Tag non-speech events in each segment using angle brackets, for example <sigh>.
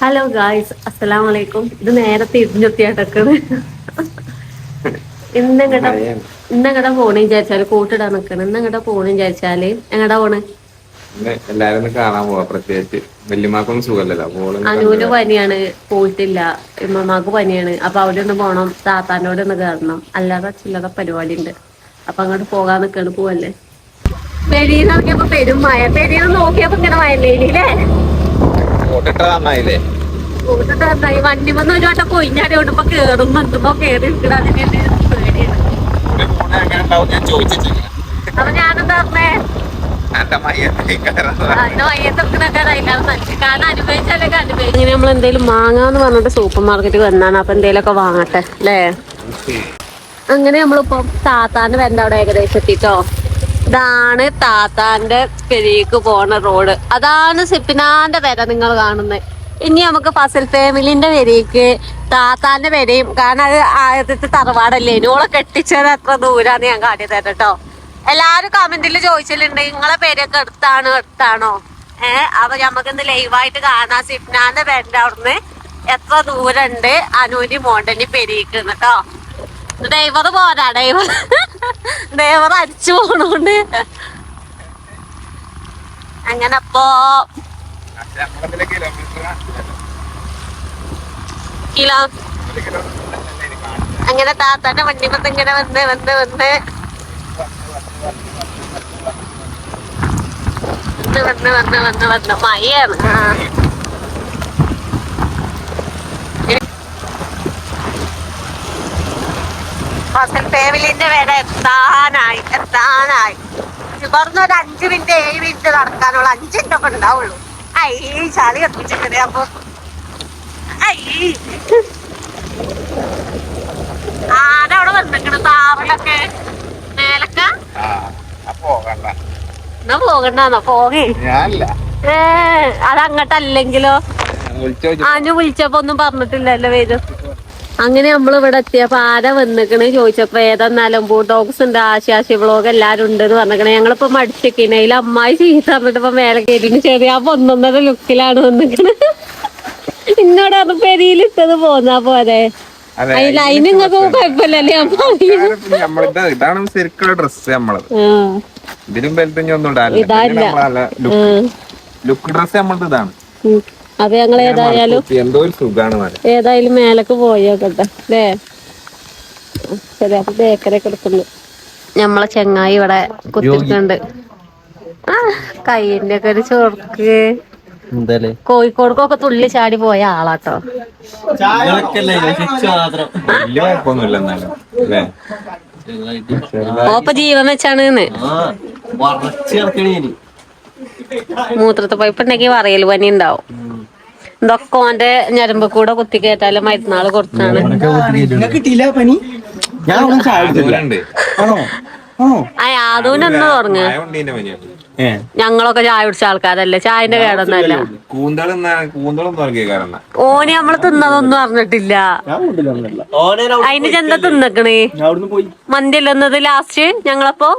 Hello guys അസ്സലാം വലൈക്കും ഇത് നേരത്തെ ഇടിഞ്ഞൊത്തിയാട്ടൊക്കെയാണ് ഇന്നെങ്ങട ഇന്നെങ്ങടാ പോണേ വിചാരിച്ചാൽ? കൂട്ടിടാൻ നിക്കണം. ഇന്നെങ്ങടാ പോണേ വിചാരിച്ചാൽ? എങ്ങടാ പോണ്? അനൂൽ എല്ലാരും കാണാൻ പോവാ പ്രത്യേകിച്ച്. വല്യമാക്കൊന്നും സുഖമല്ലല്ലോ. അപ്പോൾ അനുവിന് പനിയാണ്. പോയിട്ടില്ല. ഇമ്മമാക്ക് പനിയാണ്. അപ്പൊ അവിടെ ഒന്ന് പോണം. താത്താനോട് ഒന്ന് കയറണം അല്ലാതെ ചില്ലറ പരിപാടി ഉണ്ട് അപ്പൊ അങ്ങോട്ട് പോകാൻ നിക്കാണ്. പോവല്ലേ? പെരിയിൽ നോക്കിയപ്പോ പെരും മഴ. പെരിയിൽ നോക്കിയപ്പോ ഇങ്ങനെ മഴയില്ലേ കോട്ടിട്ട ഞാൻ ഇങ്ങനെ നമ്മൾ എന്തേലും വാങ്ങാന്ന് പറഞ്ഞിട്ട് സൂപ്പർ മാർക്കറ്റ് വന്നാണ്. അപ്പൊ എന്തേലൊക്കെ വാങ്ങട്ടെ അല്ലേ? അങ്ങനെ നമ്മളിപ്പോ താത്താന്റെ വരണ്ട അവിടെ ഏകദേശം എത്തിട്ടോ? ഇതാണ് താത്താന്റെ പെരിയക്ക് പോണ റോഡ്. അതാണ് സിപ്പിനാന്റെ വര നിങ്ങൾ കാണുന്നത് ഇനി നമുക്ക് ഫസൽ ഫാമിലിന്റെ വരേക്ക് താത്താന്റെ വരയും കാരണം അത് ആദ്യത്തെ തറവാടല്ലേ? ഇനിയോളെ കെട്ടിച്ചത് എത്ര ദൂരാന്ന് ഞാൻ കാട്ടി തരാം കേട്ടോ എല്ലാരും കമന്റിൽ ചോദിച്ചിട്ടുണ്ട് നിങ്ങളെ പേരൊക്കെ എടുത്താണോ എടുത്താണോ ഏഹ് അപ്പൊ നമുക്ക് ഇന്ന് ലൈവായിട്ട് കാണാം. സിപ്നാന്റെ പേരിന്റെ അവിടുന്ന് എത്ര ദൂരണ്ട്? അനൂരി മോണ്ടനി പെരീക്ക് കേട്ടോ ഡ്രൈവർ പോരാ ഡ്രൈവർ ഡ്രൈവർ അടിച്ചു പോണോണ്ട്. അങ്ങനെ അപ്പോ കിലോ അങ്ങനെ താത്താന്റെ വണ്ടി പത്ത് ഇങ്ങനെ വന്ന് വന്ന് വന്ന്. വന്ന് വന്ന് വന്ന് വന്ന് വന്ന്. ഫസൽ ഫാമിലിന്റെ വില എത്താനായി എത്താനായി. പറഞ്ഞ ഒരു അഞ്ചു മിനിറ്റ് ഏഴ് മിനിറ്റ് നടക്കാനുള്ള അഞ്ച് മിനിറ്റ് ഒക്കെ ഉണ്ടാവുള്ളൂ. ഐ ചളി എത്തിച്ചിട്ടുണ്ട് അപ്പൊ. ഐ. ആരവിടെ വന്നിക്കണ് താറിലൊക്കെ മേലക്ക? എന്നാ പോകണ്ടെന്നോ പോകേ. ഏ അതങ്ങട്ടല്ലെങ്കിലോ? അനു വിളിച്ചപ്പോ ഒന്നും പറഞ്ഞിട്ടില്ലല്ലോ വരും. അങ്ങനെ നമ്മൾ ഇവിടെ എത്തിയപ്പോ ആരാ വന്നിക്കണ് ചോദിച്ചപ്പോ ഏതാ നിലമ്പൂർ ഡോഗ്സ് ഉണ്ട് ആശാശി വ്ളോഗ് എല്ലാരും ഉണ്ട് എന്ന് പറഞ്ഞിക്കണേ. ഞങ്ങളിപ്പോ മടിച്ചിക്കണേ അതിൽ അമ്മായി ചീത്ത പറഞ്ഞിട്ട് ഇപ്പൊ മേലെ കയറ്റിന് ചെറിയ ആ ഒന്നൊന്നര ലുക്കിലാണ് വന്നിക്കണ്. ഇന്നോട് അത് പെരിയിലിട്ടത് പോന്നാ പോരെ. അതിൽ കുഴപ്പമില്ലല്ലേ ഇതാണ് ശരിക്കുള്ള ഡ്രസ് നമ്മളത്. ഇതിലും ഒന്നും ലുക്ക് ഡ്രസ് നമ്മളത് ഇതാണ്. അപ്പൊ ഞങ്ങൾ ഏതായാലും ഏതായാലും മേലക്ക് പോയോക്കട്ടെ. അല്ലേ? ശരി അപ്പൊ നമ്മളെ ചെങ്ങായി ഇവിടെ കുത്തിട്ടുണ്ട് ആ കൈന്റെ ഒക്കെ ഒരു ചോർക്ക് കോഴിക്കോടക്കൊക്കെ തുള്ളി ചാടി പോയ ആളാട്ടോ. ഓപ്പ ജീവൻ വെച്ചാണ് മൂത്രത്തെ പൈപ്പ് ഉണ്ടെങ്കിൽ പറയൽ പനി ഉണ്ടാവും. ഇതൊക്കെ ഓന്റെ ഞരമ്പ് കൂടെ കുത്തി കയറ്റാൽ മരുന്നാൾ കൊടുത്താണ്. കിട്ടിയില്ല തുടങ്ങ ഞങ്ങളൊക്കെ ചായ കുടിച്ച ആൾക്കാരല്ലേ? ചായന്റെ കേടൊന്നല്ല ഓനെ നമ്മൾ തിന്നതൊന്നും അറിഞ്ഞിട്ടില്ല. അതിന് ചെന്താ തിന്നക്കണേ? മന്തി അല്ലെന്നത് ലാസ്റ്റ് ഞങ്ങളപ്പോ?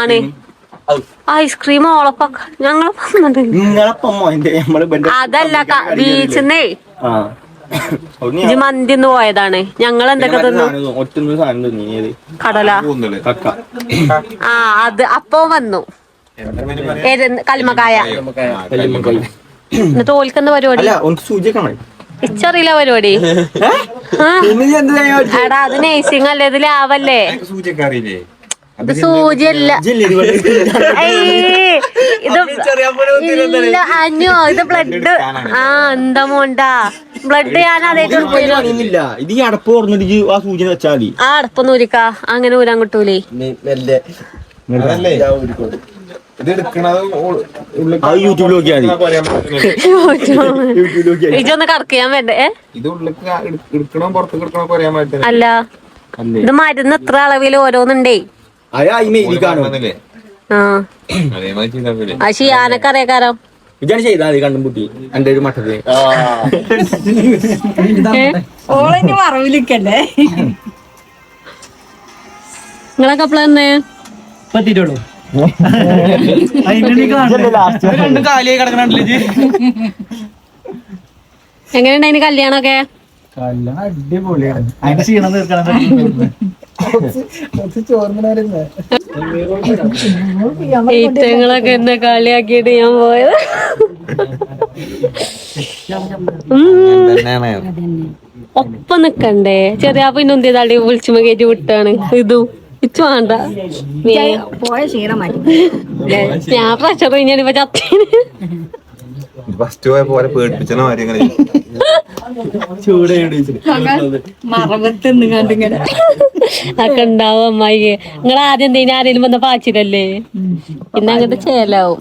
ആണ്. ഐസ്ക്രീം ഞങ്ങൾ അതല്ല ബീച്ചിന്നേ. മന്തിന്ന് പോയതാണ്. ഞങ്ങൾ എന്തൊക്കെ കടല. ആ അത് അപ്പൊ വന്നു. കൽമക്കായ തോൽക്കുന്ന പരിപാടി? ഇച്ചറിയില്ല പരിപാടി. എടാ അത് അല്ലേ? ഇതിലാവല്ലേ ഇത് സൂചിയല്ല. ഇത് <laughs> ഇല്ല അഞ്ഞോ ഇത് ബ്ലഡ് ആ എന്താ മോണ്ടാ? ബ്ലഡ് ഞാൻ അതേറ്റില്ല ആ സൂചന വെച്ചാൽ ആ അടപ്പൊന്നും ഊരിക്കാ. അങ്ങനെ ഊരാൻ കിട്ടൂലേ? <laughs> <laughs> അല്ല ഇത് മരുന്ന് എത്ര അളവിൽ ഓരോന്നുണ്ടേ? അത് അയിമേലി കാണും. ആ. ആ ഷിയാനക്കറിയാക്കാരോ വിചാരണ ചെയ്താൽ മതി കണ്ണും പൂട്ടി. എന്റെ ഒരു മട്ടത്തിൽ <laughs> ഓളെ മറവിലിക്കല്ലേ നിങ്ങളൊക്കെ എപ്പോഴെന്നേ പറ്റിട്ടുള്ളൂ എങ്ങനെയുണ്ട് അതിന് കല്യാണമൊക്കെ? കല്യാണം അടിപൊളിയാണ്. അതിന്റെ ക്ഷീണം തീർക്കണം ഈറ്റങ്ങളൊക്കെ എന്നെ കളിയാക്കിയിട്ട് ഞാൻ പോയത്. ഒപ്പം നിക്കണ്ടേ? ചെറിയ പിന്നെ എന്ത് തള്ളി വിളിച്ചുമ്പോ കയറ്റി വിട്ടാണ്. ഇതു. ഇച്ചു വേണ്ട. ഞാൻ പ്രഷർ ഇപ്പൊ ചത്തിന്. ഫസ്റ്റ് പോയ പോലെ പേടിപ്പിച്ചണ കണ്ടിങ്ങനെ ഒക്കെ ഉണ്ടാവും അമ്മായി. നിങ്ങൾ ആദ്യം എന്തെങ്കിലും ആരെങ്കിലും വന്ന പാച്ചിലല്ലേ? പിന്നെ അങ്ങനത്തെ ചേലാവും.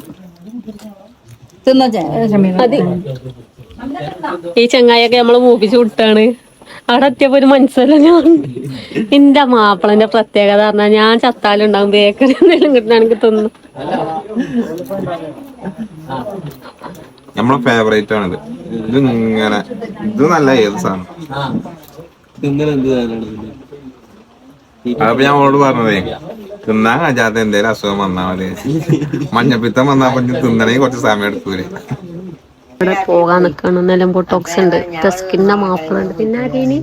ഈ ചെങ്ങായൊക്കെ നമ്മൾ മൂപ്പിച്ച് വിട്ടാണ്. അവിടെ എത്തിയപ്പോ ഒരു മനസ്സിലല്ല ഞാൻ. എന്റെ മാപ്പിളന്റെ പ്രത്യേകത പറഞ്ഞാൽ ഞാൻ ചത്താലുണ്ടാവും ബേക്കറി എന്തെങ്കിലും കിട്ടണമെങ്കിൽ തിന്നു. നമ്മളെ ഫേവറേറ്റ് ആണിത്. ഇത് ഇങ്ങനെ ഇത് നല്ല ഏത് സാധനം? അപ്പൊ ഞാൻ അവളോട് പറഞ്ഞതേ തിന്നാൻ കഴിയാത്ത എന്തേലും അസുഖം വന്നാ മതി. മഞ്ഞപ്പിത്തം വന്നാ പിന്നെ തിന്നണമെങ്കിൽ കുറച്ച് സമയം എടുക്കൂലേ. ഇവിടെ പോകാൻ നിൽക്കണം നിലമ്പൂർ ബോട്ടോക്സ് ഉണ്ട്. ടെസ്കിന്റെ മാപ്പിളുണ്ട് പിന്നെ അരീനി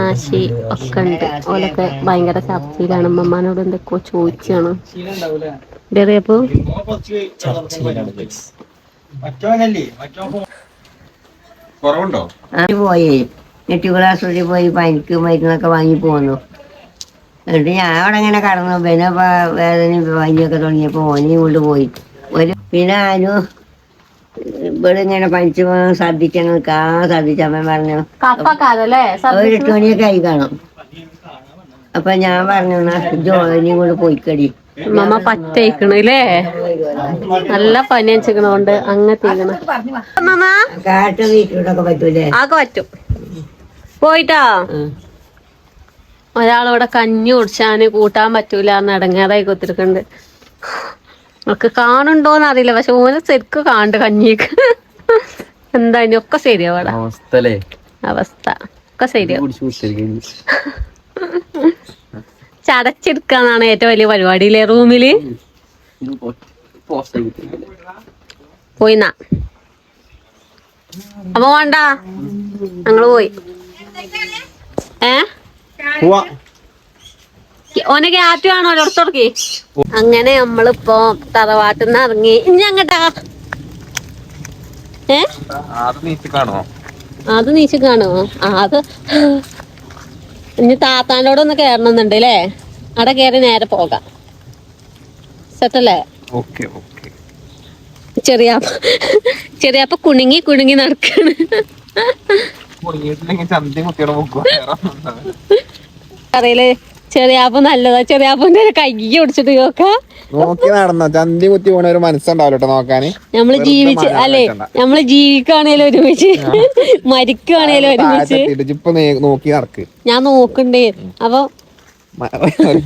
ആശി ഒക്കെ ഉണ്ട്. ഓലൊക്കെ ഭയങ്കര ചർച്ചയിലാണ് അമ്മമാനോട് എന്തൊക്കെയോ ചോദിച്ചാണ്. അത് പോയി. നെറ്റുകൾ ആശുപത്രി പോയി പനിക്ക് മരുന്നൊക്കെ വാങ്ങി പോന്നു. എന്നിട്ട് ഞാൻ അവിടെ ഇങ്ങനെ കടന്നു. പിന്നെ വേദന വേദനയും പനിയൊക്കെ തുടങ്ങിയപ്പോൾ ഓനെയും കൊണ്ട് പോയി. ഒരു പിന്നെ അനു ഇവിടെ ഇങ്ങനെ പനിച്ച് ഛർദിക്കാൻ ശ്രദ്ധിച്ച അമ്മ പറഞ്ഞു ഒരു തുണിയൊക്കെ മണിയൊക്കെ ആയി കാണും. അപ്പൊ ഞാൻ പറഞ്ഞു ജോലിയും കൊണ്ട് പോയിക്കടി. മമ്മ പറ്റയിക്കണല്ലേ നല്ല പനി വെച്ചിക്കണോണ്ട് അങ്ങത്തേക്കണ കാട്ട് പറ്റൂലേ? പറ്റും. പോയിട്ടാ? ഒരാളിവിടെ കഞ്ഞി കുടിച്ചാന് കൂട്ടാൻ പറ്റൂല എന്ന് ഇടങ്ങാതായി കൊത്തിരിക്കണ്ട്. നമുക്ക് കാണുണ്ടോന്ന് അറിയില്ല. പക്ഷെ ഓനെ ശരിക്കും കാണണ്ട് കഞ്ഞിക്ക് എന്താ ഒക്കെ ശരിയാവടാ അവസ്ഥ. ഒക്കെ ശരിയാവും. ചടച്ചെടുക്കാന്നാണ് ഏറ്റവും വലിയ പരിപാടിയിലെ റൂമിൽ? പോയിന്നാ. അപ്പൊ വേണ്ട ഞങ്ങൾ പോയി. ഏ? ഓനെ ക്യാറ്റ് വേണോ ഒരിടത്തോടക്കി അങ്ങനെ നമ്മളിപ്പോ തറവാട്ടിൽ നിന്ന് ഇറങ്ങി. ഇനി അങ്ങട്ടാ. ഏ? അത് നീച്ച് കാണോ അത് ഇനി താത്താനോട് ഒന്ന് കേറണമെന്നുണ്ട് അല്ലേ അവിടെ കയറി നേരെ പോകാം. സെറ്റല്ലേ? ചെറിയ ചെറിയപ്പ കുണുങ്ങി കുണുങ്ങി നടക്കാണ്. അറിയില്ലേ ചെറിയാപ്പ നല്ലതാ. ചെറിയാപ്പന്റെ കൈ പിടിച്ചിട്ട് നോക്കാം. നോക്കി നടന്നോ. ചന്തി കുത്തി പോണ ഒരു മനസ്സുണ്ടാവില്ല നോക്കാന് നമ്മൾ ജീവിച്ച് അല്ലെ. നമ്മൾ ജീവിക്കുകയാണേലും ഒരുമിച്ച്. മരിക്കുകയാണേലും ഒരുമിച്ച്. നോക്കി നടക്ക്. ഞാൻ നോക്കണ്ടേ. അപ്പൊ ഒരു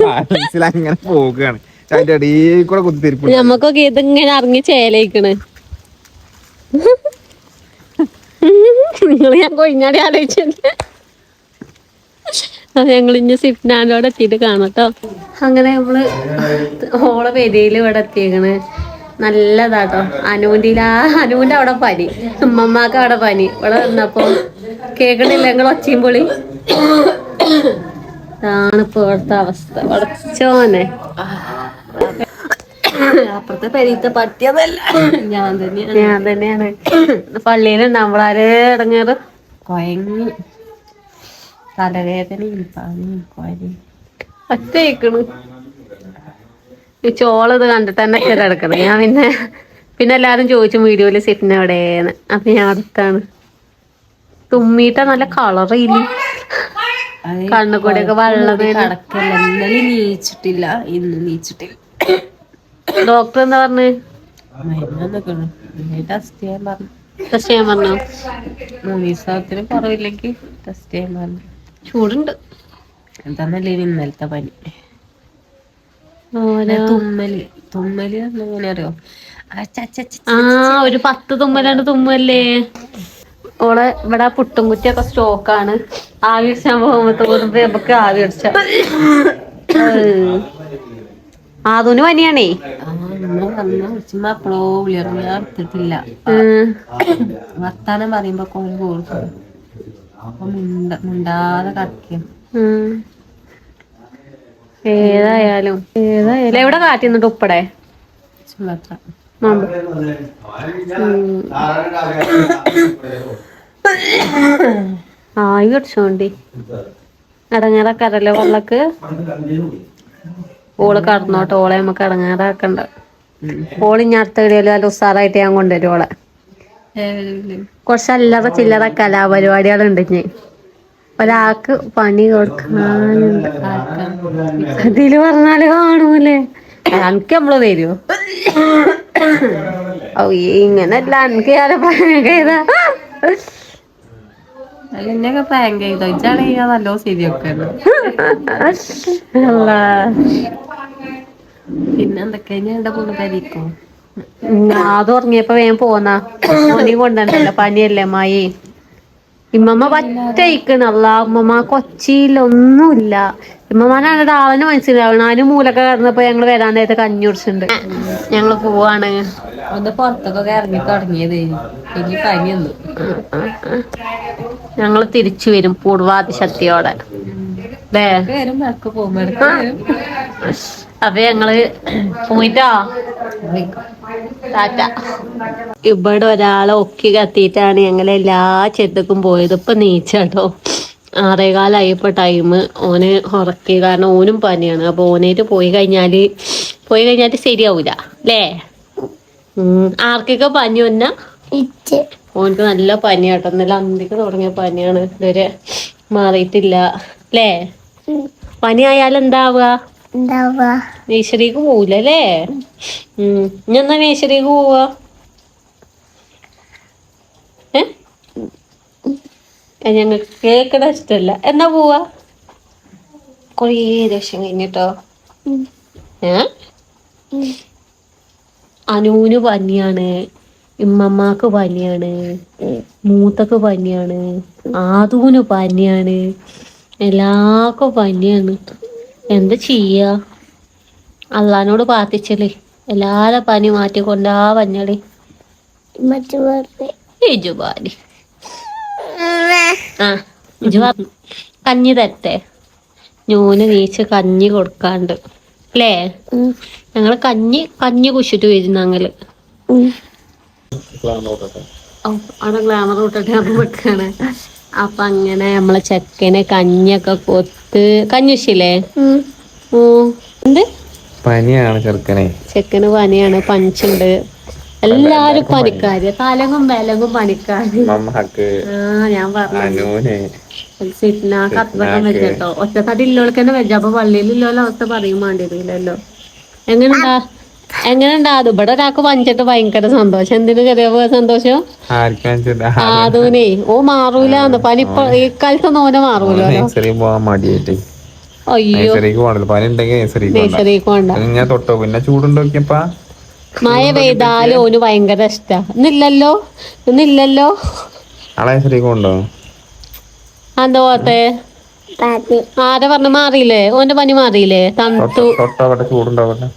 അങ്ങനെ പോകുകയാണ് അതിന്റെ ഇടയിൽ കൂടെ കുത്തിരിപ്പ് നമ്മക്കൊക്കെ ഇതിങ്ങനെ ഇറങ്ങി ചേലയിക്കണ് <laughs> നിങ്ങൾ ഞാൻ കൊഴിഞ്ഞാടി ആലോചിച്ചില്ല അത് ഞങ്ങൾ ഇനി സിപ്നാനോട് എത്തിയിട്ട് കാണട്ടോ അങ്ങനെ നമ്മൾ ഓളെ പെരിയിൽ ഇവിടെ എത്തിയേക്കണ്. നല്ലതാട്ടോ. അനുവിന്റെ ആ അനുവിന്റെ അവിടെ പനി. ഉമ്മമ്മക്ക് അവിടെ പനി. ഇവിടെ വന്നപ്പോ കേൾക്കണില്ല ഞങ്ങൾ ഒച്ചയും പൊളി ഇതാണിപ്പോ ഇവിടുത്തെ അവസ്ഥ. ഉടച്ചോനെ അപ്പുറത്തെ പെരീത്തെ പറ്റിയതല്ല ഞാൻ തന്നെയാണ്. ഞാൻ തന്നെയാണ് പള്ളിയിൽ നമ്മളാരേ ഇടങ്ങേറ്. കൊയങ്ങി. തലവേദനയും പനിയും കൊയയും ഒറ്റയിക്കണ് ഈ ചോളത് കണ്ടിട്ട് തന്നെ കിടക്കണം. ഞാൻ പിന്നെ പിന്നെ എല്ലാരും ചോദിച്ചു വീഡിയോയിൽ സിറ്റിന് എവിടെയെന്ന്. അപ്പൊ ഞാൻ അടുത്താണ്. തുമ്മിട്ട നല്ല കളറില്ല കണ്ണു കൂടെയൊക്കെ വെള്ളം കടക്കല്ല. ഇന്നലെ നീച്ചിട്ടില്ല. ഇന്ന് നീച്ചിട്ടില്ല. ഡോക്ടർ എന്താ പറഞ്ഞു? ടെസ്റ്റ് ചെയ്യാൻ പറഞ്ഞു. ടെസ്റ്റ് ചെയ്യാൻ പറഞ്ഞു? മൂന്ന് ദിവസത്തിന് കുറവില്ലെങ്കിൽ ടെസ്റ്റ് ചെയ്യാൻ പറഞ്ഞു. ചൂടുണ്ട്. എന്താന്നല്ലേ ഇനി ഇന്നലത്തെ പനി? തുമ്മൽ. തുമ്മൽ എങ്ങനെ അറിയോ? ആ ഒരു പത്ത് തുമ്മലാണ് തുമ്മല്ലേ? ഓളെ ഇവിടെ പുട്ടുംകുറ്റിയൊക്കെ സ്റ്റോക്കാണ്. ആവി അടിച്ചാൻ പോകുമ്പോ നമുക്ക് ആവി അടിച്ച ആദൂന് പനിയാണേ? എപ്പോഴോ വിളിയിറങ്ങി ഞാൻ എടുത്തിട്ടില്ല. വർത്താനം പറയുമ്പോ കോഴി അപ്പൊ മിണ്ട മിണ്ടാതെ കടക്കും ഏതായാലും ഏതായാലും. എവിടെ കാറ്റിന്ന് നിന്നിട്ട് ഉപ്പടെ? ചുള്ളത്ര. ആയി കടിച്ചോണ്ടി. ഇടങ്ങാറാക്കാറല്ലോ വെള്ളക്ക് ഓൾ കടന്നോട്ടെ ഓളെ നമുക്ക് ഇടങ്ങാറാക്കണ്ട ഓൾ ഇനി അടുത്ത വീഡിയോയിലും അല്ല ഉസാറായിട്ട് ഞാൻ കൊണ്ടുവരും ഓളെ. കുറച്ച് അല്ലറ ചില്ലറ കലാപരിപാടികളുണ്ട് ഞാൻ ഒരാൾക്ക് പണി കൊടുക്കാനുണ്ട്. അതിൽ പറഞ്ഞാൽ കാണൂലേ. എനിക്ക് നമ്മൾ തരുമോ ഓ ഇങ്ങനല്ല എനിക്ക് ഞാൻ പ്രാങ്ക് ചെയ്താ? അല്ല എന്നെയൊക്കെ പ്രാങ്ക് ചെയ്തോ? ഇച്ചാണെങ്കിൽ ഞാൻ നല്ലോ ശരിയൊക്കെ അല്ലാ. പിന്നെ എന്തൊക്കെ ഞാൻ എന്റെ തരിക്കോ അത് ഉറങ്ങിയപ്പോ വേഗം പോന്നാ. പനി കൊണ്ടുണ്ടല്ലോ പനിയല്ലേ മായി ഇമ്മമ്മ പറ്റയിക്കണ് അല്ല ഉമ്മമ്മ കൊച്ചിയില്ല ഒന്നുമില്ല. ഇമ്മമാനാണ് മനസ്സിലാവണം അതിന് മൂലൊക്കെ കടന്നപ്പോ ഞങ്ങൾ വരാൻ നേരത്തെ കഞ്ഞി കുടിച്ചിട്ടുണ്ട്. ഞങ്ങൾ പോവാണ്. ഒന്ന് പുറത്തൊക്കെ ഇറങ്ങി തുടങ്ങിയത്. ഞങ്ങൾ തിരിച്ചു വരും പൂർവാതിശക്തിയോടെ. അല്ലേ അപ്പൊ ഞങ്ങൾ പോയിട്ടോ? ടാറ്റ. ഇവിടെ ഒരാളെ ഒക്കി കത്തിയിട്ടാണ് ഞങ്ങൾ എല്ലാ ചെത്തക്കും പോയത്. ഇപ്പൊ നീച്ചാട്ടോ. ആറേകാലായപ്പോ ടൈം ഓന് ഉറക്കി. കാരണം ഓനും പനിയാണ്. അപ്പൊ ഓനായിട്ട് പോയി കഴിഞ്ഞാൽ പോയി കഴിഞ്ഞാൽ ശരിയാവൂല. അല്ലേ? ആർക്കൊക്കെ പനി വന്ന ഓനക്ക് നല്ല പനിയാട്ടോ. ഇന്നലെ അന്തിക്ക് തുടങ്ങിയ പനിയാണ്. ഇതുവരെ മാറിയിട്ടില്ല. അല്ലേ? പനി ആയാൽ നേശ്വരിക്ക് പോവില്ല അല്ലേ? ഉം. ഇനി എന്നാ മേശ്വരിക്ക് പോവാ? ഏ? ഞങ്ങൾക്ക് കേക്കട ഇഷ്ടല്ല. എന്നാ പോവാ? കൊറേ ദിവസം കഴിഞ്ഞിട്ടോ? ഏ? അനൂന് പനിയാണ്. ഇമ്മമ്മക്ക് പനിയാണ്. മൂത്തക്ക് പനിയാണ്. ആദൂന് പനിയാണ്. എല്ലാവർക്കും പനിയാണ്. എന്താ ചെയ്യാ? അള്ളഹാനോട് പ്രാർത്ഥിച്ചല്ലേ. എല്ലാരെ പനി മാറ്റിക്കൊണ്ടാ പഞ്ഞളി ഇജുബാലി ആ ഇജു കഞ്ഞി തരട്ടെ. ഞൂന് നീച്ച് കഞ്ഞി കൊടുക്കാണ്ട്. അല്ലേ? ഞങ്ങൾ കഞ്ഞി കഞ്ഞി കുശിട്ട് വരുന്ന ഞങ്ങൾ. ഓ, അവിടെ ഗ്ലാമർ വിട്ടിട്ട് അപ്പൊ വെക്കാണ് അപ്പൊ അങ്ങനെ നമ്മളെ ചെക്കനെ കഞ്ഞൊക്കെ കൊത്ത് കഞ്ഞുശില്ലേ ഓ എന്ത്? പനിയാണ് ചെറുക്കനെ. ചെക്കന് പനിയാണ് പഞ്ചുണ്ട് എല്ലാരും പണിക്കാര് തലങ്ങും വിലങ്ങും പണിക്കാര് ആ ഞാൻ പറഞ്ഞു സിറ്റ്നാക്ക് അത്രക്കും വെച്ചോ ഒറ്റത്തടി ഇല്ലോൾക്ക് തന്നെ വെച്ച അപ്പൊ പള്ളിയിൽ ഇല്ലോലെ അവസ്ഥ പറയും വേണ്ടിയിരുന്നില്ലല്ലോ എങ്ങനെണ്ടാ എങ്ങനെണ്ടാ അത് ഇവിടെ ഒരാൾക്ക് പഞ്ചിട്ട് ഭയങ്കര സന്തോഷം. എന്തിനു ചെറിയ സന്തോഷം? ആർക്കാ ഓ മാറൂല. പനി ഇപ്പൊ ഈ കാലത്തൊന്നും ഓനെ മാറൂലോ അയ്യോ. ഞാൻ തൊട്ടോ. പിന്നെ ചൂടുണ്ടോക്കിയപ്പാ മഴ പെയ്താലും ഓന് ഭയങ്കര ഇഷ്ടാ. ഇന്നില്ലല്ലോ? ഇന്നില്ലല്ലോ? ഉണ്ടോ എന്താ പോത്തെ ആരെ പറഞ്ഞ മാറിയില്ലേ? ഓന്റെ പനി മാറിയില്ലേ? തണുത്തു. ചൂടുണ്ടാവട്ടെ